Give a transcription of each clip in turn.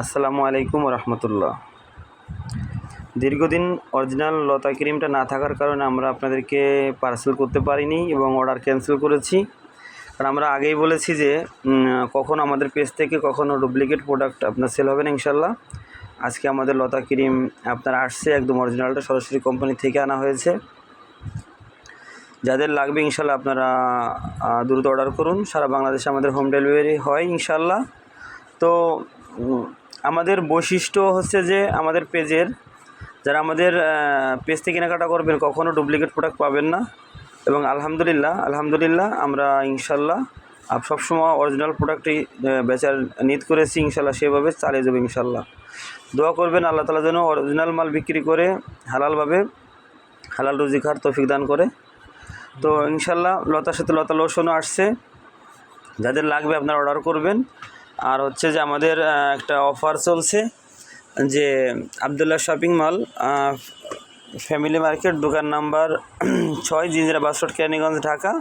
আসসালামু আলাইকুম রহমতুল্লাহ। দীর্ঘদিন অরিজিনাল লতা ক্রিমটা না থাকার কারণে আমরা আপনাদেরকে পার্সেল করতে পারিনি এবং অর্ডার ক্যান্সেল করেছি। কারণ আমরা আগেই বলেছি যে কখন আমাদের পেজ থেকে কখনও ডুপ্লিকেট প্রোডাক্ট আপনার সেল হবে না ইনশাল্লাহ আজকে আমাদের লতা ক্রিম আপনার আসছে, একদম অরিজিনালটা সরাসরি কোম্পানি থেকে আনা হয়েছে। যাদের লাগবে ইনশাল্লাহ আপনারা দ্রুত অর্ডার করুন। সারা বাংলাদেশে আমাদের হোম ডেলিভারি হয় ইনশাল্লাহ তো আমাদের বৈশিষ্ট্য হচ্ছে যে আমাদের পেজের, যারা আমাদের পেজ থেকে কেনাকাটা করবেন কখনও ডুপ্লিকেট প্রোডাক্ট পাবেন না। এবং আলহামদুলিল্লাহ আলহামদুলিল্লাহ আমরা ইনশাল্লাহ সবসময় অরিজিনাল প্রোডাক্টই বেচার নিত করেছি, ইনশাল্লাহ সেভাবে চালিয়ে যাব ইনশাল্লাহ। দোয়া করবেন আল্লাহ তালা যেন অরিজিনাল মাল বিক্রি করে হালালভাবে হালাল রুজি খার তৌফিক দান করে। তো ইনশাল্লাহ লতার সাথে লতা লোশনও আসছে। যাদের লাগবে আপনারা অর্ডার করবেন। আর হচ্ছে যে আমাদের একটা অফার চলছে যে Abdullah shopping mall family market দোকান নাম্বার ছয়, জিঞ্জিরা বাস রোড কেরানীগঞ্জ, ঢাকা।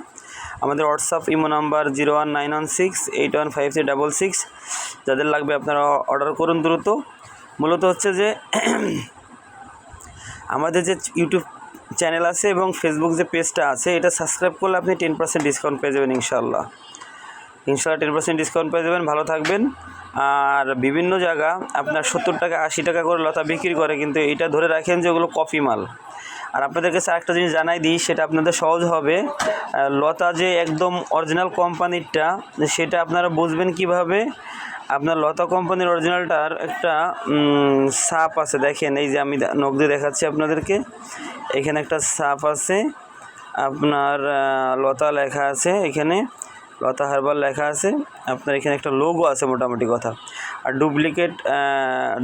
আমাদের WhatsApp imo number zero one nine one six eight one five three double six যাদের লাগবে আপনারা অর্ডার করুন দ্রুত। মূলত হচ্ছে যে আমাদের যে ইউটিউব চ্যানেল আছে এবং ফেসবুক যে পেজটা আছে, এটা সাবস্ক্রাইব করলে আপনি টেন পার্সেন্ট ডিসকাউন্ট পেয়ে যাবেন ইনশাল্লাহ ইনশাল্লাহ টেন পার্সেন্ট ডিসকাউন্ট পেয়ে যাবেন, ভালো থাকবেন। আর বিভিন্ন জায়গা আপনার সত্তর টাকা, আশি টাকা করে লতা বিক্রি করে, কিন্তু এটা ধরে রাখেন যে ওগুলো কফি মাল। আর আপনাদের কাছে একটা জিনিস জানাই দিই, সেটা আপনাদের সহজ হবে। লতা যে একদম অরিজিনাল কোম্পানিরটা, সেটা আপনারা বুঝবেন কীভাবে? আপনার লতা কোম্পানির অরিজিনালটার একটা সাপ আছে, দেখেন, এই যে আমি নখ দিয়ে দেখাচ্ছি আপনাদেরকে। এখানে একটা সাপ আছে, আপনার লতা লেখা আছে এখানে। লতা হারবাল লেখা আছে। আপনার এখানে একটা লোগো আছে মোটামুটি কথা। আর ডুপ্লিকেট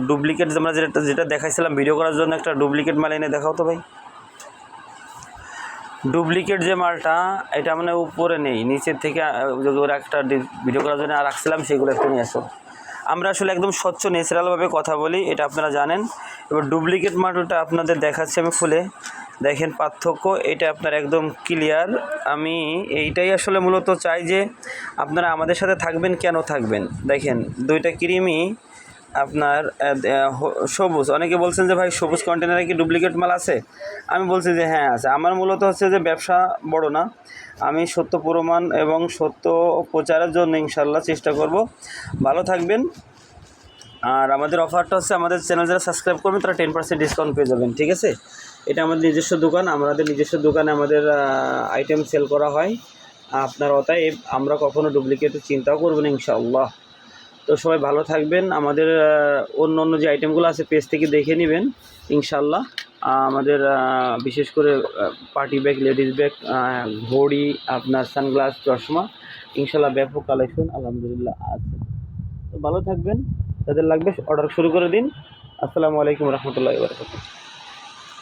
ডুপ্লিকেট আমরা যেটা যেটা দেখাইছিলাম ভিডিও করার জন্য একটা ডুপ্লিকেট মাল এনে দেখাও তো ভাই। ডুপ্লিকেট যে মালটা, এটা মানে উপরে নেই নিচের থেকে একটা ভিডিও করার জন্য রাখছিলাম, সেগুলো একটু নিয়ে আসো। আমরা আসলে একদম স্বচ্ছ ন্যাচারালভাবে কথা বলি, এটা আপনারা জানেন। এবার ডুপ্লিকেট মালটা আপনাদের দেখাচ্ছি আমি খুলে। দেখেন পার্থক্য, এটা আপনার একদম ক্লিয়ার আমি এইটাই আসলে মূলত চাই যে আপনারা আমাদের সাথে থাকবেন, কেন থাকবেন? দেখেন, দুইটা ক্রিমই আপনার সবুজ। অনেকে বলছেন যে, ভাই, সবুজ কন্টেনারে কি ডুপ্লিকেট মাল আছে? আমি বলছি যে হ্যাঁ আছে। আমার মূলত হচ্ছে যে, ব্যবসা বড় না। আমি সত্য প্রমাণ এবং সত্য প্রচারের জন্য ইনশাল্লাহ চেষ্টা করব। ভালো থাকবেন। আর আমাদের অফারটা হচ্ছে আমাদের চ্যানেল যারা সাবস্ক্রাইব করবেন তারা টেন পার্সেন্ট ডিসকাউন্ট পেয়ে যাবেন, ঠিক আছে? এটা আমাদের নিজস্ব দোকান, আমাদের নিজস্ব দোকানে আমাদের আইটেম সেল করা হয়। আপনার অতএব আমরা কখনো ডুপ্লিকেটের চিন্তাও করব না, ইনশাআল্লাহ। তো সবাই ভালো থাকবেন। আমাদের অন্য অন্য যে আইটেমগুলো আছে পেজ থেকে দেখে নেবেন ইনশাল্লাহ আমাদের বিশেষ করে পার্টি ব্যাগ লেডিস ব্যাগ ঘড়ি, আপনার সানগ্লাস চশমা ইনশাল্লাহ ব্যাপক কালেকশন আলহামদুলিল্লাহ, আছে। তো ভালো থাকবেন। যাদের লাগবে অর্ডার শুরু করে দিন। আসসালামু আলাইকুম রহমতুল্লাহ বারকাতুহ।